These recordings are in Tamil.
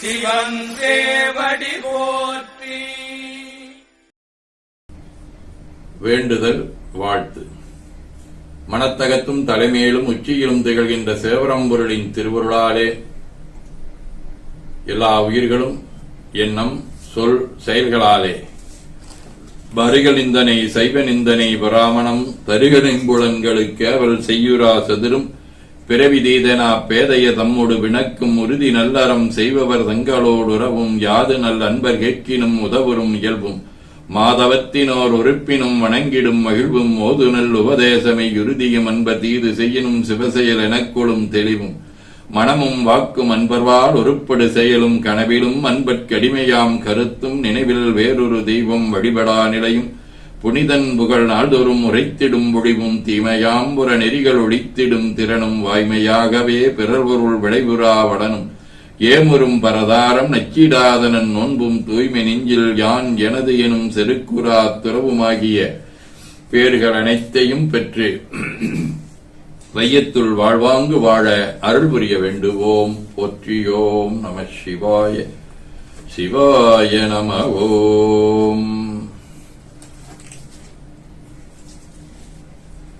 சிவன் சேவடி போற்றி. வேண்டுதல் வாழ்த்து. மனத்தகத்தும் தலைமையிலும் உச்சியிலும் திகழ்கின்ற சேவரம்பொருளின் திருவருளாலே எல்லா உயிர்களும் எண்ணம் சொல் செயல்களாலே. வருக நிந்தனை சைவ நிந்தனை பராமணம் தருக அவள் செய்யுரா சதுரும். பிறவி தீதனா பேதைய தம்மோடு வினக்கும் உறுதி நல்லறம் செய்பவர் தங்களோடு உறவும் யாது நல் அன்பர் கேட்கினும் உதவரும் இயல்பும். மாதவத்தினோர் உறுப்பினும் வணங்கிடும் மகிழ்வும் ஓது நல் உபதேசமை உறுதியும் அன்பர் தீது செய்யினும் சிவசெயல் எனக்கொளும் தெளிவும். மனமும் வாக்கும் அன்பர்வால் உருப்படு செயலும் கனவிலும் அன்பற்கடிமையாம் கருத்தும் நினைவில் வேறொரு தெய்வம் வழிபடா நிலையும். புனிதன் புகழ் நாள்தோறும் உரைத்திடும் பொழிவும் தீமையாம் புற நெறிகள் ஒழித்திடும் திறனும் வாய்மையாகவே பிறர்பொருள் விளைவுறா வடனும். ஏமுறும் பரதாரம் நச்சிடாதனன் நோன்பும் தூய்மை நெஞ்சில் யான் எனது எனும் செருக்குறா துறவுமாகிய பேர்கள் அனைத்தையும் பெற்று வையத்துள் வாழ்வாங்கு வாழ அருள் புரிய வேண்டுவோம். போற்றியோம் நம சிவாய சிவாய நம ஓம்.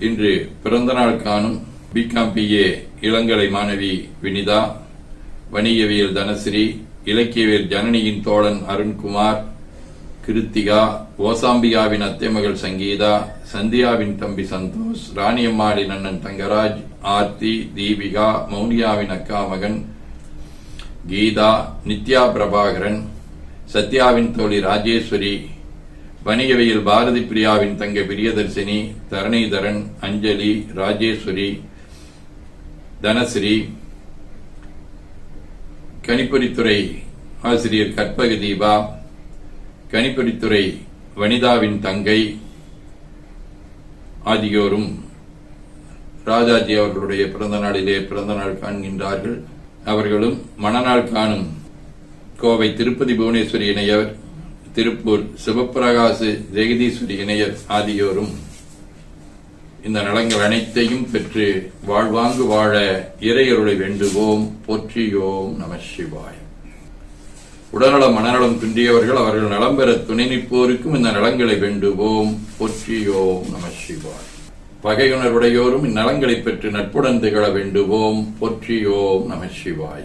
இன்று பிறந்த நாள் காணும் பிகாம் பிஏ இளங்கலை மாணவி வினிதா வணிகவியல் தனஸ்ரீ இலக்கியவியல் ஜனனியின் தோழன் அருண்குமார் கிருத்திகா ஓசாம்பிகாவின் அத்தைமகள் சங்கீதா சந்தியாவின் தம்பி சந்தோஷ் ராணியம்மாளின் அண்ணன் தங்கராஜ் ஆர்த்தி தீபிகா மௌனியாவின் அக்கா மகன் கீதா நித்யா பிரபாகரன் சத்யாவின் தோழி ராஜேஸ்வரி வணிகவையில் பாரதி பிரியாவின் தங்க பிரியதர்சினி தரணிதரன் அஞ்சலி ராஜேஸ்வரி தனஸ்ரீ கணிப்பொறித்துறை ஆசிரியர் கற்பக தீபா கணிப்பொறித்துறை வனிதாவின் தங்கை ஆகியோரும் ராஜாஜி அவர்களுடைய பிறந்த நாளிலே பிறந்த நாள் காண்கின்றார்கள். அவர்களும் மணநாள் காணும் கோவை திருப்பதி புவனேஸ்வரி இணையவர். திருப்பூர் சிவப்பிரகாசு ஜெகதீஸ்வரி இணையர் ஆகியோரும் இந்த நலங்கள் அனைத்தையும் பெற்று வாழ்வாங்கு வாழ இறையருளை வேண்டுவோம். போற்றியோம் நம சிவாய். உடல்நலம் மனநலம் துண்டியவர்கள் அவர்கள் நலம் பெற துணை நிற்போருக்கும் இந்த நலங்களை வேண்டுவோம். போற்றியோம் நம சிவாய். பகையுணர்வுடையோரும் இந்நலங்களை பெற்று நட்புடன் திகழ வேண்டுவோம். போற்றியோம் நம சிவாய்.